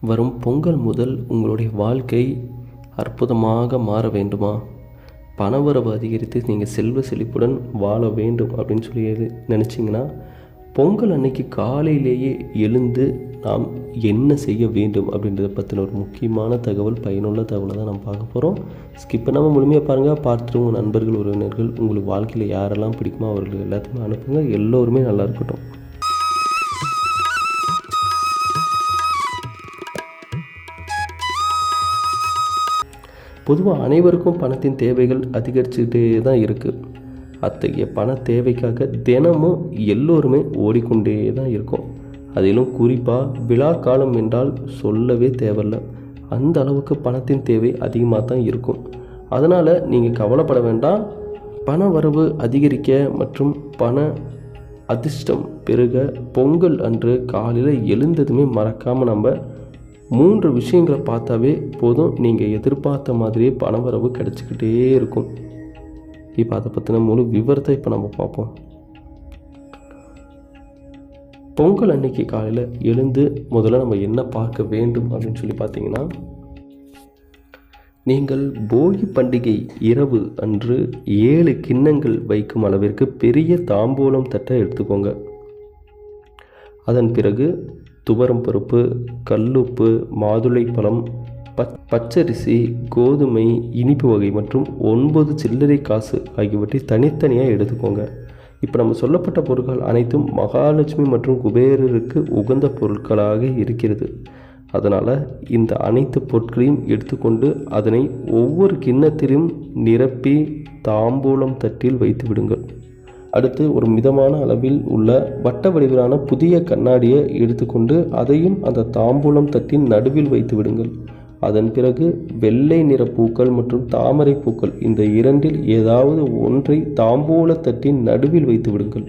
வரும் பொங்கல் முதல் உங்களுடைய வாழ்க்கை அற்புதமாக மாற வேண்டுமா? பணவரவு அதிகரித்து நீங்கள் செல்வ செழிப்புடன் வாழ வேண்டும் அப்படின்னு சொல்லி நினச்சிங்கன்னா பொங்கல் அன்னைக்கு காலையிலேயே எழுந்து நாம் என்ன செய்ய வேண்டும் அப்படின்றத பற்றின ஒரு முக்கியமான தகவல் பயனுள்ள தகவலை தான் நம்ம பார்க்க போகிறோம் ஸ்கிப் பண்ணாமல் முழுமையாக பாருங்கள் பார்த்துட்டு உங்கள் நண்பர்கள் உறவினர்கள் உங்களுக்கு வாழ்க்கையில் யாரெல்லாம் பிடிக்குமோ அவர்கள் எல்லாத்தையுமே அனுப்புங்க. எல்லோருமே நல்லா இருக்கட்டும். பொதுவாக அனைவருக்கும் பணத்தின் தேவைகள் அதிகரிச்சுக்கிட்டே தான் இருக்குது அத்தகைய பண தேவைக்காக தினமும் எல்லோருமே ஓடிக்கொண்டே தான் இருக்கும். அதிலும் குறிப்பாக விழா காலம் என்றால் சொல்லவே தேவையில்ல. அந்த அளவுக்கு பணத்தின் தேவை அதிகமாக தான் இருக்கும். அதனால் நீங்கள் கவலைப்பட வேண்டாம். பண வரவு அதிகரிக்க மற்றும் பண அதிர்ஷ்டம் பெருக பொங்கல் அன்று காலையில் எழுந்ததுமே மறக்காமல் நம்ம மூன்று விஷயங்களை பார்த்தாவே போதும். நீங்கள் எதிர்பார்த்த மாதிரியே பணவரவு கிடச்சிக்கிட்டே இருக்கும். இப்போ அதை பற்றின முழு விவரத்தை இப்போ நம்ம பார்ப்போம். பொங்கல் அன்னைக்கு காலையில் எழுந்து முதல்ல நம்ம என்ன பார்க்க வேண்டும் அப்படின்னு சொல்லி பார்த்தீங்கன்னா நீங்கள் போகி பண்டிகை இரவு அன்று ஏழு கிண்ணங்கள் வைக்கும் அளவிற்கு பெரிய தாம்பூலம் தட்டை எடுத்துக்கோங்க. அதன் பிறகு துவரம் பருப்பு கல்லுப்பு மாதுளைப்பழம் பச் பச்சரிசி கோதுமை இனிப்பு வகை மற்றும் ஒன்பது சில்லறை காசு ஆகியவற்றை தனித்தனியாக எடுத்துக்கோங்க. இப்போ நம்ம சொல்லப்பட்ட பொருட்கள் அனைத்தும் மகாலட்சுமி மற்றும் குபேரருக்கு உகந்த பொருட்களாக இருக்கிறது. அதனால் இந்த அனைத்து பொருட்களையும் எடுத்துக்கொண்டு அதனை ஒவ்வொரு கிண்ணத்திலும் நிரப்பி தாம்பூலம் தட்டில் வைத்து விடுங்கள். அடுத்து ஒரு மிதமான அளவில் உள்ள வட்ட வடிவிலான புதிய கண்ணாடியை எடுத்துக்கொண்டு அதையும் அந்த தாம்பூலம் தட்டின் நடுவில் வைத்து விடுங்கள். அதன் பிறகு வெள்ளை நிற பூக்கள் மற்றும் தாமரை பூக்கள் இந்த இரண்டில் ஏதாவது ஒன்றை தாம்பூல தட்டின் நடுவில் வைத்து விடுங்கள்.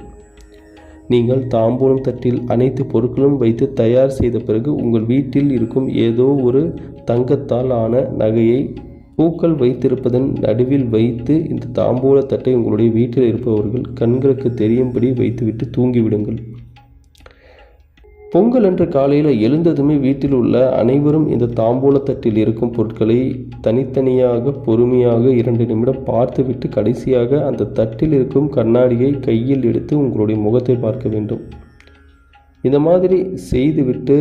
நீங்கள் தாம்பூலம் தட்டில் அனைத்து பொருட்களும் வைத்து தயார் செய்த பிறகு உங்கள் வீட்டில் இருக்கும் ஏதோ ஒரு தங்கத்தால் ஆன நகையை பூக்கள் வைத்திருப்பதன் நடுவில் வைத்து இந்த தாம்பூல தட்டை உங்களுடைய வீட்டில் இருப்பவர்கள் கண்களுக்கு தெரியும்படி வைத்துவிட்டு தூங்கிவிடுங்கள். பொங்கல் அன்று காலையில் எழுந்ததுமே வீட்டில் உள்ள அனைவரும் இந்த தாம்பூலத்தட்டில் இருக்கும் பொருட்களை தனித்தனியாக பொறுமையாக இரண்டு நிமிடம் பார்த்துவிட்டு கடைசியாக அந்த தட்டில் இருக்கும் கண்ணாடியை கையில் எடுத்து உங்களுடைய முகத்தை பார்க்க வேண்டும். இந்த மாதிரி செய்துவிட்டு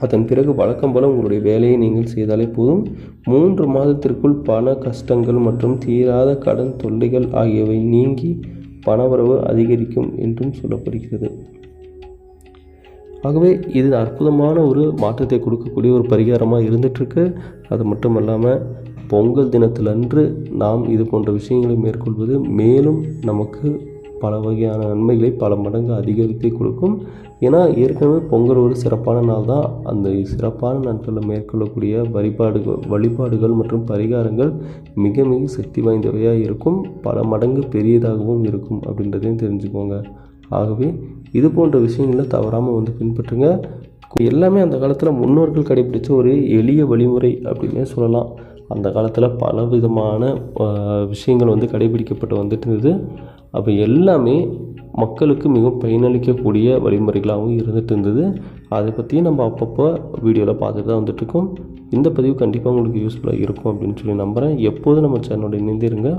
அதன் பிறகு வழக்கம் போல உங்களுடைய வேலையை நீங்கள் செய்தாலே போதும். மூன்று மாதத்திற்குள் பண கஷ்டங்கள் மற்றும் தீராத கடன் தொல்லைகள் ஆகியவை நீங்கி பணவரவு அதிகரிக்கும் என்றும் சொல்லப்படுகிறது. ஆகவே இது அற்புதமான ஒரு மாற்றத்தை கொடுக்கக்கூடிய ஒரு பரிகாரமாக இருந்துகிட்ருக்கு அது மட்டும் இல்லாமல் பொங்கல் தினத்திலன்று நாம் இது போன்ற விஷயங்களை மேற்கொள்வது மேலும் நமக்கு பல வகையான நன்மைகளை பல மடங்கு அதிகரித்தே கொடுக்கும். ஏன்னா ஏற்கனவே பொங்கல் ஒரு சிறப்பான நாள் தான். அந்த சிறப்பான நாட்களில் மேற்கொள்ளக்கூடிய வழிபாடுகள் வழிபாடுகள் மற்றும் பரிகாரங்கள் மிக மிக சக்தி வாய்ந்தவையாக இருக்கும். பல மடங்கு பெரியதாகவும் இருக்கும் அப்படின்றதையும் தெரிஞ்சுக்கோங்க. ஆகவே இது போன்ற விஷயங்களை தவறாமல் வந்து பின்பற்றுங்க. எல்லாமே அந்த காலத்தில் முன்னோர்கள் கடைபிடிச்ச ஒரு எளிய வழிமுறை அப்படின்னே சொல்லலாம். அந்த காலத்தில் பல விதமான விஷயங்கள் வந்து கடைபிடிக்கப்பட்டு வந்துட்டு இருந்தது. அப்போ எல்லாமே மக்களுக்கு மிகவும் பயனளிக்கக்கூடிய வழிமுறைகளாகவும் இருந்துகிட்டு இருந்தது. அதை பற்றியும் நம்ம அப்பப்போ வீடியோவில் பார்த்துட்டு தான் வந்துட்டுருக்கோம். இந்த பதிவு கண்டிப்பாக உங்களுக்கு யூஸ்ஃபுல்லாக இருக்கும் அப்படின்னு சொல்லி நம்புகிறேன் எப்போதும் நம்ம சேனலோட இணைந்திருங்க.